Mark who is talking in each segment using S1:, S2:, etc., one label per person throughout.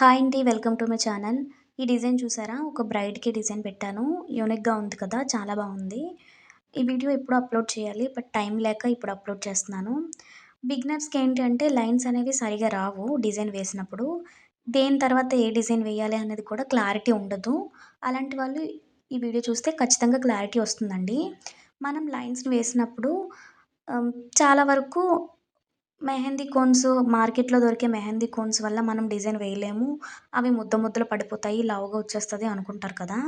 S1: Hi అండి welcome to my channel. ఈ design చూసారా? ఒక బ్రైడ్కి డిజైన్ పెట్టాను. యూనిక్గా ఉంది కదా చాలా బాగుంది. ఈ వీడియో ఎప్పుడు అప్లోడ్ చేయాలి బట్ టైం లేక ఇప్పుడు అప్లోడ్ చేస్తున్నాను. బిగినర్స్కి ఏంటి అంటే లైన్స్ అనేవి సరిగా రావు డిజైన్ వేసినప్పుడు. దేని తర్వాత ఏ డిజైన్ వేయాలి అనేది కూడా క్లారిటీ ఉండదు. అలాంటి వాళ్ళు ఈ వీడియో చూస్తే ఖచ్చితంగా క్లారిటీ వస్తుందండి. మనం లైన్స్ని వేసినప్పుడు చాలా వరకు మెహందీ కోన్స్ మార్కెట్లో దొరికే మెహందీ కోన్స్ వల్ల మనం డిజైన్ వేయలేము. అవి ముద్ద ముద్దలు పడిపోతాయి లావుగా వచ్చేస్తుంది అనుకుంటారు కదా.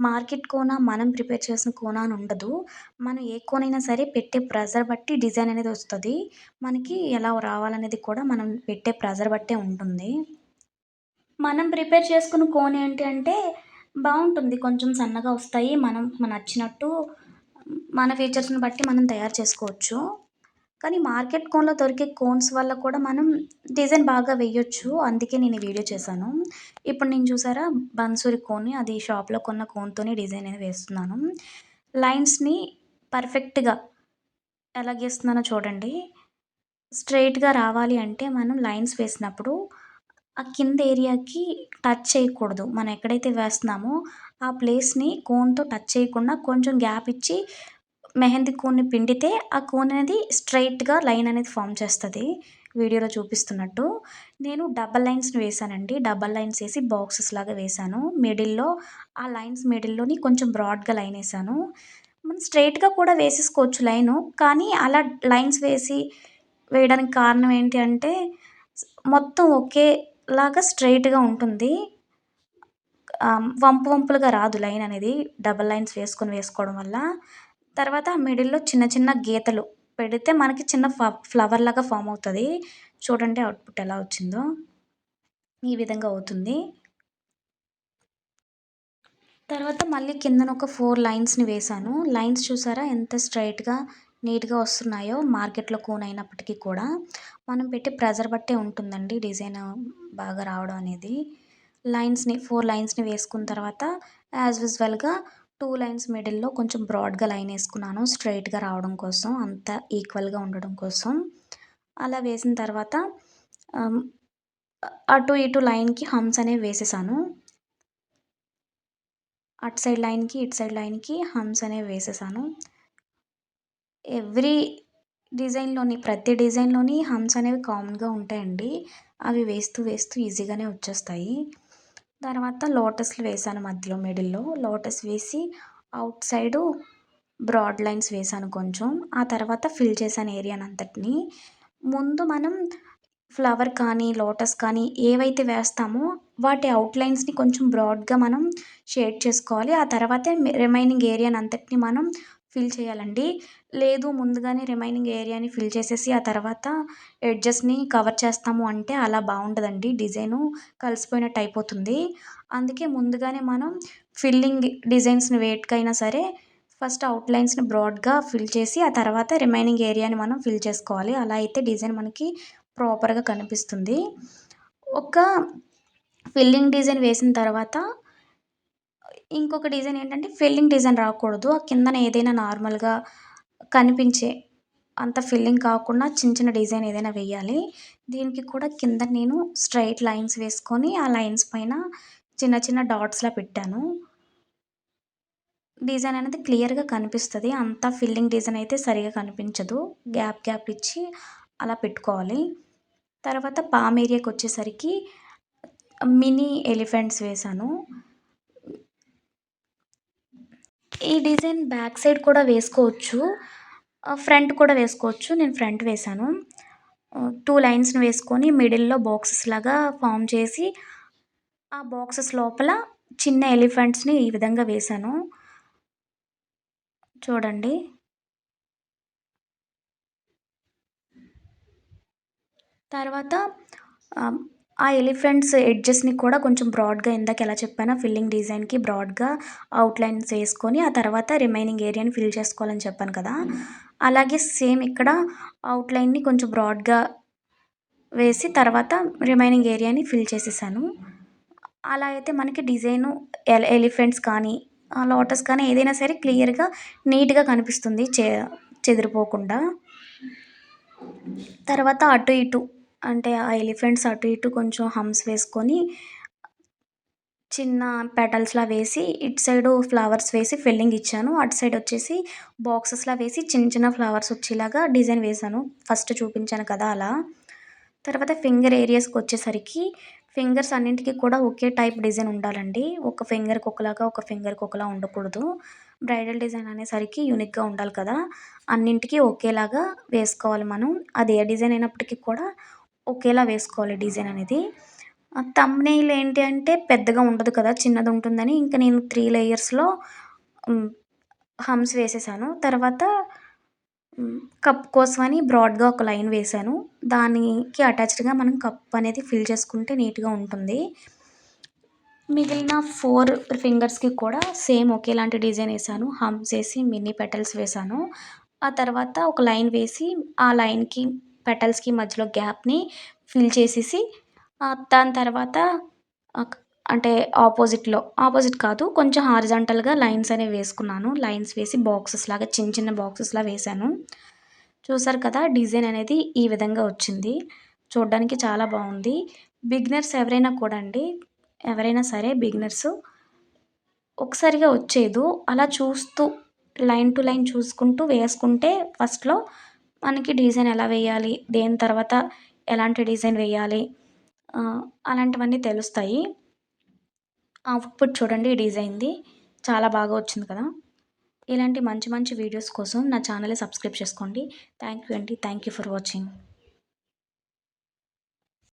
S1: మార్కెట్ కోన మనం ప్రిపేర్ చేసిన కోన అని ఉండదు. మనం ఏ కోనైనా సరే పెట్టే ప్రెజర్ బట్టి డిజైన్ అనేది వస్తుంది. మనకి ఎలా రావాలనేది కూడా మనం పెట్టే ప్రెజర్ బట్టే ఉంటుంది. మనం ప్రిపేర్ చేసుకున్న కోన్ ఏంటి అంటే బాగుంటుంది. కొంచెం సన్నగా వస్తాయి. మనం నచ్చినట్టు మన ఫీచర్స్ని బట్టి మనం తయారు చేసుకోవచ్చు. కానీ మార్కెట్ కోన్లో దొరికే కోన్స్ వల్ల కూడా మనం డిజైన్ బాగా వేయొచ్చు. అందుకే నేను వీడియో చేశాను. ఇప్పుడు నేను చూసారా? బన్సూరి కోన్ అది షాప్లో కొన్న కోన్తోనే డిజైన్ అనేది వేస్తున్నాను. లైన్స్ని పర్ఫెక్ట్గా ఎలా గీస్తున్నానో చూడండి. స్ట్రైట్గా రావాలి అంటే మనం లైన్స్ వేసినప్పుడు ఆ కింద ఏరియాకి టచ్ చేయకూడదు. మనం ఎక్కడైతే వేస్తున్నామో ఆ ప్లేస్ని కోన్తో టచ్ చేయకుండా కొంచెం గ్యాప్ ఇచ్చి మెహందీ కోన్ని పిండితే ఆ కోన్ అనేది స్ట్రైట్గా లైన్ అనేది ఫామ్ చేస్తుంది. వీడియోలో చూపిస్తున్నట్టు. నేను డబల్ లైన్స్ని వేసానండి. డబల్ లైన్స్ వేసి బాక్సెస్ లాగా వేసాను. మిడిల్లో ఆ లైన్స్ మిడిల్లోని కొంచెం బ్రాడ్గా లైన్ వేసాను. మనం స్ట్రైట్గా కూడా వేసేసుకోవచ్చు లైను కానీ అలా లైన్స్ వేసి వేయడానికి కారణం ఏంటి అంటే మొత్తం ఒకేలాగా స్ట్రైట్గా ఉంటుంది. వంపు వంపులుగా రాదు లైన్ అనేది. డబల్ లైన్స్ వేసుకొని వేసుకోవడం వల్ల. తర్వాత మిడిల్లో చిన్న చిన్న గీతలు పెడితే మనకి చిన్న ఫ్లవర్ లాగా ఫామ్ అవుతుంది. చూడండి అవుట్పుట్ ఎలా వచ్చిందో. ఈ విధంగా అవుతుంది. తర్వాత మళ్ళీ కిందన ఒక ఫోర్ లైన్స్ని వేసాను లైన్స్ చూసారా ఎంత స్ట్రైట్గా నీట్గా వస్తున్నాయో మార్కెట్లో కూన్ అయినప్పటికీ కూడా. మనం పెట్టి ప్రెజర్ బట్టే ఉంటుందండి డిజైన్ బాగా రావడం అనేది. లైన్స్ని ఫోర్ లైన్స్ని వేసుకున్న తర్వాత యాజ్ యూజువల్గా టూ లైన్స్ మిడిల్లో కొంచెం బ్రాడ్గా లైన్ వేసుకున్నాను స్ట్రైట్గా రావడం కోసం అంత ఈక్వల్గా ఉండడం కోసం. అలా వేసిన తర్వాత అటు ఇటు లైన్కి హమ్స్ అనేవి వేసేసాను. అటు సైడ్ లైన్కి ఇటు సైడ్ లైన్కి హమ్స్ అనేవి వేసేసాను. ఎవ్రీ డిజైన్లోని ప్రతి డిజైన్లోని హమ్స్ అనేవి కామన్గా ఉంటాయండి. అవి వేస్తూ వేస్తూ ఈజీగానే వచ్చేస్తాయి. తర్వాత లోటస్లు వేసాను మధ్యలో మిడిల్లో. లోటస్ వేసి అవుట్ సైడు బ్రాడ్ లైన్స్ వేసాను కొంచెం. ఆ తర్వాత ఫిల్ చేశాను ఏరియాని అంతటిని ముందు మనం ఫ్లవర్ కానీ లోటస్ కానీ ఏవైతే వేస్తామో వాటి అవుట్లైన్స్ని కొంచెం బ్రాడ్గా మనం షేడ్ చేసుకోవాలి. ఆ తర్వాతే రిమైనింగ్ ఏరియాని అంతటిని మనం ఫిల్ చేయాలండి. లేదు ముందుగానే రిమైనింగ్ ఏరియాని ఫిల్ చేసేసి ఆ తర్వాత ఎడ్జెస్ని కవర్ చేస్తాము అంటే అలా బాగుండదండి. డిజైను కలిసిపోయినట్టు అయిపోతుంది. అందుకే ముందుగానే మనం ఫిల్లింగ్ డిజైన్స్ని వేటికైనా సరే ఫస్ట్ అవుట్లైన్స్ని బ్రాడ్గా ఫిల్ చేసి ఆ తర్వాత రిమైనింగ్ ఏరియాని మనం ఫిల్ చేసుకోవాలి. అలా అయితే డిజైన్ మనకి ప్రాపర్గా కనిపిస్తుంది. ఒక ఫిల్లింగ్ డిజైన్ వేసిన తర్వాత ఇంకొక డిజైన్ ఏంటంటే ఫిల్లింగ్ డిజైన్ రాకూడదు. ఆ కిందన ఏదైనా నార్మల్గా కనిపించే అంత ఫిల్లింగ్ కాకుండా చిన్న చిన్న డిజైన్ ఏదైనా వేయాలి. దీనికి కూడా కింద నేను స్ట్రైట్ లైన్స్ వేసుకొని ఆ లైన్స్ పైన చిన్న చిన్న డాట్స్లా పెట్టాను. డిజైన్ అనేది క్లియర్గా కనిపిస్తుంది. అంత ఫిల్లింగ్ డిజైన్ అయితే సరిగా కనిపించదు. గ్యాప్ గ్యాప్ ఇచ్చి అలా పెట్టుకోవాలి. తర్వాత పామ్ ఏరియాకి వచ్చేసరికి మినీ ఎలిఫెంట్స్ వేసాను ఈ డిజైన్ బ్యాక్ సైడ్ కూడా వేసుకోవచ్చు. ఫ్రంట్ కూడా వేసుకోవచ్చు. నేను ఫ్రంట్ వేసాను టూ లైన్స్ని వేసుకొని మిడిల్లో బాక్సెస్ లాగా ఫామ్ చేసి ఆ బాక్సెస్ లోపల చిన్న ఎలిఫెంట్స్ని ఈ విధంగా వేసాను చూడండి. తర్వాత ఆ ఎలిఫెంట్స్ ఎడ్జెస్ని కూడా కొంచెం బ్రాడ్గా ఇందాక ఎలా చెప్పానో ఫిల్లింగ్ డిజైన్కి బ్రాడ్గా అవుట్లైన్స్ వేసుకొని ఆ తర్వాత రిమైనింగ్ ఏరియాని ఫిల్ చేసుకోవాలని చెప్పాను కదా. అలాగే సేమ్ ఇక్కడ అవుట్లైన్ని కొంచెం బ్రాడ్గా వేసి తర్వాత రిమైనింగ్ ఏరియాని ఫిల్ చేసేసాను. అలా అయితే మనకి డిజైను ఎలి ఎలిఫెంట్స్ కానీ లోటస్ కానీ ఏదైనా సరే క్లియర్గా నీట్గా కనిపిస్తుంది చె చెదిరిపోకుండా. తర్వాత అటు ఇటు అంటే ఆ ఎలిఫెంట్స్ అటు ఇటు కొంచెం హంప్స్ వేసుకొని చిన్న పెటల్స్‌లా వేసి ఇటు సైడు ఫ్లవర్స్ వేసి ఫిల్లింగ్ ఇచ్చాను. అటు సైడ్ వచ్చేసి బాక్సెస్‌లా వేసి చిన్న చిన్న ఫ్లవర్స్ వచ్చేలాగా డిజైన్ వేశాను. ఫస్ట్ చూపించాను కదా అలా. తర్వాత ఫింగర్ ఏరియాస్‌కి వచ్చేసరికి ఫింగర్స్ అన్నింటికి కూడా ఒకే టైప్ డిజైన్ ఉండాలండి. ఒక ఫింగర్‌కి ఒకలాగా, ఒక ఫింగర్‌కి ఒకలా ఉండకూడదు. బ్రైడల్ డిజైన్ అనేసరికి యూనిక్‌గా ఉండాలి కదా! అన్నింటికి ఒకేలాగా వేసుకోవాలి మనం. అది ఏ డిజైన్ అయినప్పటికీ కూడా ఒకేలా వేసుకోవాలి డిజైన్ అనేది. థంబ్‌నెయిల్ ఏంటి అంటే పెద్దగా ఉండదు కదా! చిన్నది ఉంటుందని ఇంకా నేను త్రీ లేయర్స్‌లో హమ్స్ హంప్స్ వేసేసాను. తర్వాత కప్ కోసమని బ్రాడ్‌గా ఒక లైన్ వేశాను. దానికి అటాచ్డ్‌గా మనం కప్ అనేది ఫిల్ చేసుకుంటే నీట్‌గా ఉంటుంది. మిగిలిన ఫోర్ ఫింగర్స్‌కి కూడా సేమ్ ఒకేలాంటి డిజైన్ వేసాను హంప్స్ వేసి మినీ పెటల్స్ వేశాను. ఆ తర్వాత ఒక లైన్ వేసి ఆ లైన్‌కి, పెటల్స్‌కి మధ్యలో గ్యాప్‌ని ఫిల్ చేసేసి దాని తర్వాత అంటే ఆపోజిట్‌లో ఆపోజిట్ కాదు కొంచెం హారిజాంటల్‌గా లైన్స్ అనేవి వేసుకున్నాను. లైన్స్ వేసి బాక్సెస్ లాగా చిన్న చిన్న బాక్సెస్‌లా వేశాను. చూసారు కదా! డిజైన్ అనేది ఈ విధంగా వచ్చింది. చూడ్డానికి చాలా బాగుంది బిగినర్స్ ఎవరైనా కూడా అండి, ఎవరైనా సరే బిగ్నర్స్ ఒకసారిగా వచ్చేదు అలా చూస్తూ లైన్ టు లైన్ చూసుకుంటూ వేసుకుంటే ఫస్ట్‌లో మనకి డిజైన్ ఎలా వేయాలి, దేని తర్వాత ఎలాంటి డిజైన్ వేయాలి అలాంటివన్నీ తెలుస్తాయి. అవుట్‌పుట్ చూడండి ఈ డిజైన్‌ది. చాలా బాగా వచ్చింది కదా! ఇలాంటి మంచి మంచి వీడియోస్ కోసం నా ఛానల్‌ని సబ్స్క్రైబ్ చేసుకోండి. థ్యాంక్ యూ అండి. Thank you for watching.